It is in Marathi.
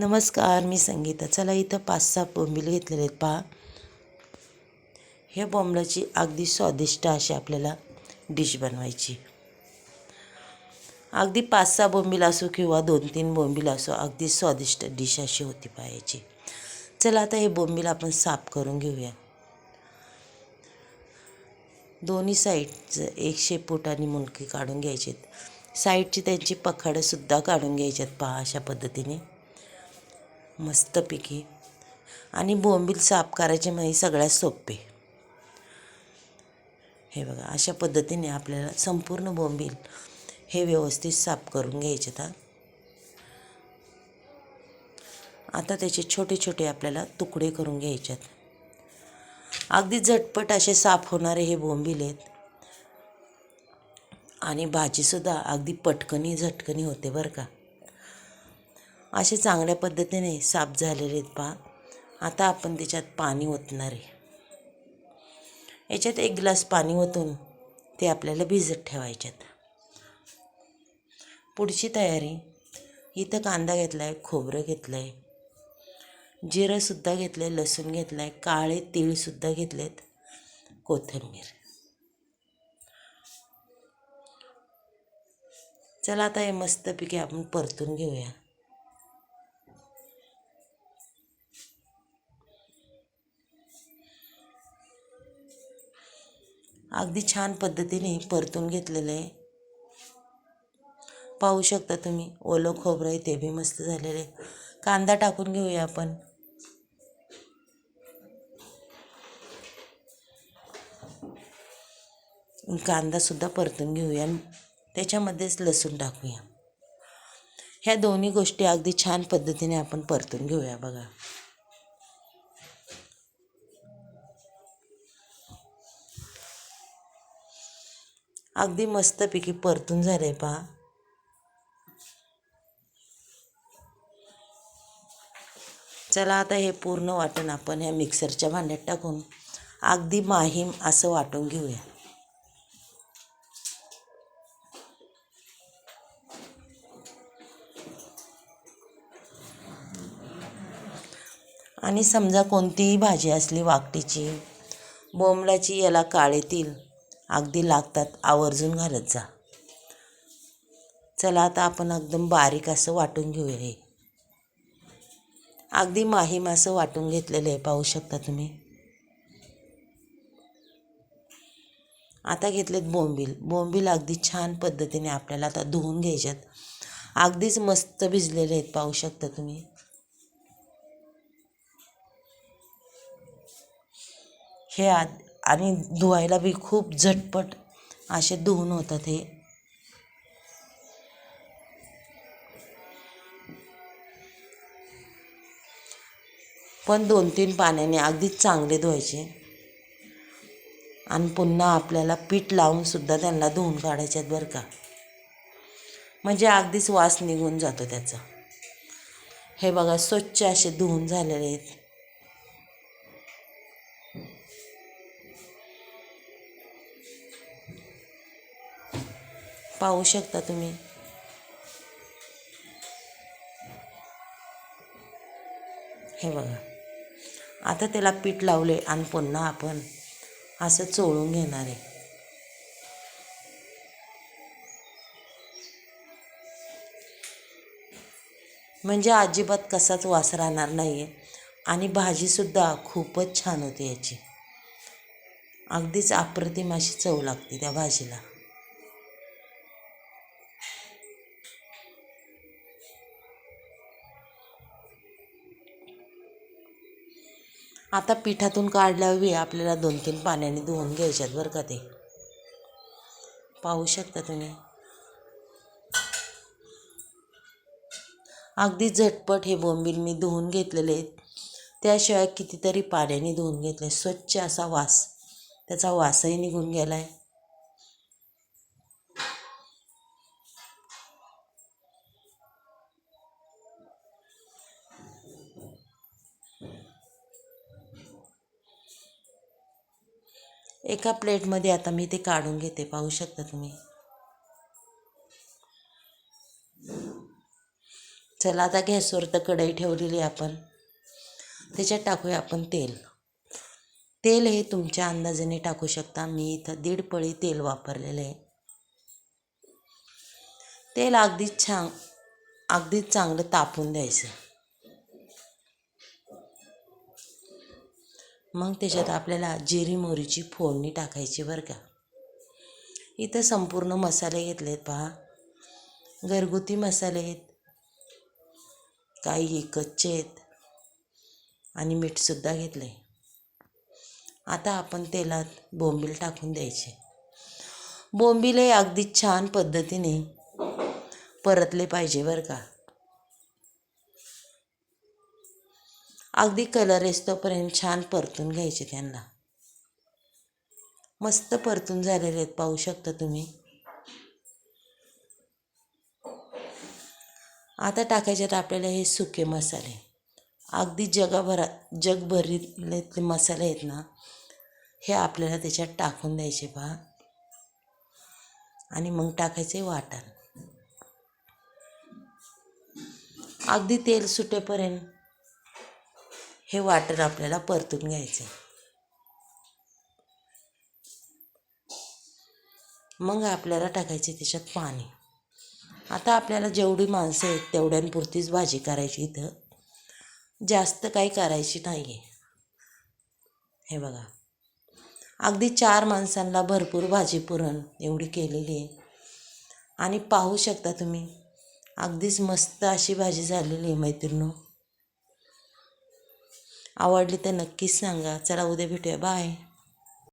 नमस्कार मी संगीता. चला इथं पाच सहा बोंबील घेतलेले आहेत पहा. ह्या बोंबलाची अगदी स्वादिष्ट अशी आपल्याला डिश बनवायची. अगदी पाच सहा बोंबील असो किंवा दोन तीन बोंबील असो अगदी स्वादिष्ट डिश अशी होती पाहायची. चला आता हे बोंबील आपण साफ करून घेऊया. दोन्ही साईडचं एक शेपूट आणि मुंडकी काढून घ्यायचेत. साईडची त्यांची पखाडंसुद्धा काढून घ्यायच्यात पहा अशा पद्धतीने. मस्तपैकी. आणि बोंबील साफ करायचे म्हणजे सगळ्यात सोपे. हे बघा अशा पद्धतीने आपल्याला संपूर्ण बोंबील हे व्यवस्थित साफ करून घ्यायचे आता आता त्याचे छोटे छोटे आपल्याला तुकडे करून घ्यायचेत अगदी झटपट असे साफ होणारे हे बोंबील आहेत. आणि भाजीसुद्धा अगदी पटकनी झटकनी होते बरं का. असे चांगल्या पद्धतीने साफ झालेले आहेत पहा आता आपण त्याच्यात पाणी ओतणार आहे. याच्यात एक ग्लास पाणी ओतून ते आपल्याला भिजत ठेवायच्यात. पुढची तयारी इथं कांदा घेतला आहे खोबरं घेतलं आहे जिरंसुद्धा घेतलं आहे लसूण घेतलं आहे काळे तीळसुद्धा घेतलेत कोथिंबीर. चला आता हे मस्तपैकी आपण परतून घेऊया. अगदी छान पद्धतीने परतून घेतलेलं आहे. पाहू शकता तुम्ही ओलं खोबरं आहे ते बी मस्त झालेलं आहे. कांदा टाकून घेऊया आपण. कांदासुद्धा परतून घेऊया आणि त्याच्यामध्येच लसूण टाकूया. ह्या दोन्ही गोष्टी अगदी छान पद्धतीने आपण परतून घेऊया बघा. अगदी मस्तपैकी परतून झाले पहा. चला आता हे पूर्ण वाटण आपण ह्या मिक्सरच्या भांड्यात टाकून अगदी माहीम असं वाटून घेऊया. आणि समजा कोणतीही भाजी असली वाकटीची बोंबलाची याला काळेतील अगदी लागतात. आवर्जून घालत जा. चला आता आपण एकदम बारीक असं वाटून घेऊया हे. अगदी माहीम असं वाटून घेतलेलं आहे पाहू शकता तुम्ही. आता घेतलेत बोंबील. बोंबील अगदी छान पद्धतीने आपल्याला आता धुवून घ्यायच्यात. अगदीच मस्त भिजलेले आहेत पाहू शकता तुम्ही. हे आद आणि धुवायला बी खूप झटपट असे धुवून होतात हे. पण दोन तीन पाण्याने अगदीच चांगले धुवायचे. आणि पुन्हा आपल्याला पीठ लावून सुद्धा त्यांना धुवून काढायच्यात बरं का. म्हणजे अगदीच वास निघून जातो त्याचा. हे बघा स्वच्छ असे धुवून झालेले आहेत. पाहू शकता तुम्ही. हे बघा. आता त्याला पीठ लावले आणि पुन्हा आपण असं चोळून घेणार आहे. म्हणजे अजिबात कसाच वास राहणार नाही आहे आणि भाजीसुद्धा खूपच छान होते याची. अगदीच अप्रतिम अशी चव लागते त्या भाजीला. आता पिठातून काढल्यावर आपल्याला दोन तीन पाण्याने धुवून घ्यायच्यात बरं का ते. पाहू शकता तुम्ही. अगदी झटपट हे बोंबील मी धुवून घेतलेले आहेत. त्याशिवाय कितीतरी पाण्याने धुवून घेतले. स्वच्छ असा वास. त्याचा वासही निघून गेला आहे एका प्लेटमध्ये आता मी ते काढून घेते. पाहू शकता तुम्ही. चला आता गॅसवर तर कढई ठेवलेली आहे आपण. त्याच्यात टाकूया आपण तेल. तेल हे तुमच्या अंदाजाने टाकू शकता. मी इथं दीड पळी तेल वापरलेलं आहे. तेल अगदीच छान अगदीच चांगलं तापून द्यायचं. मग त्याच्यात आपल्याला जिरी मोहरीची फोडणी टाकायची बरं का. इथं संपूर्ण मसाले घेतले आहेत पहा. घरगुती मसाले आहेत. काही कच्चे आहेत. आणि मीठसुद्धा घेतलं आहे आता आपण तेलात बोंबील टाकून द्यायचे. बोंबील हे अगदी छान पद्धतीने परतले पाहिजे बरं का. अगदी कलर येतोपर्यंत छान परतून घ्यायचे त्यांना. मस्त परतून झालेले आहेत पाहू शकता तुम्ही. आता टाकायच्यात आपल्याला हे सुके मसाले. अगदी जगाभरात जगभरीतले मसाले आहेत ना हे आपल्याला त्याच्यात टाकून द्यायचे पहा. आणि मग टाकायचे वाटण. अगदी तेल सुटेपर्यंत हे वाटण आपल्याला परतून घ्यायचं मग आपल्याला टाकायचे त्याच्यात पाणी. आता आपल्याला जेवढी माणसं आहेत तेवढ्यांपुरतीच भाजी करायची इथं. जास्त काही करायची नाही आहे हे बघा. अगदी चार माणसांना भरपूर भाजी पुरण एवढी केलेली आहे. आणि पाहू शकता तुम्ही अगदीच मस्त अशी भाजी झालेली आहे मैत्रिणी. आवडली तर नक्कीच सांगा. चला उद्या भेटूया. बाय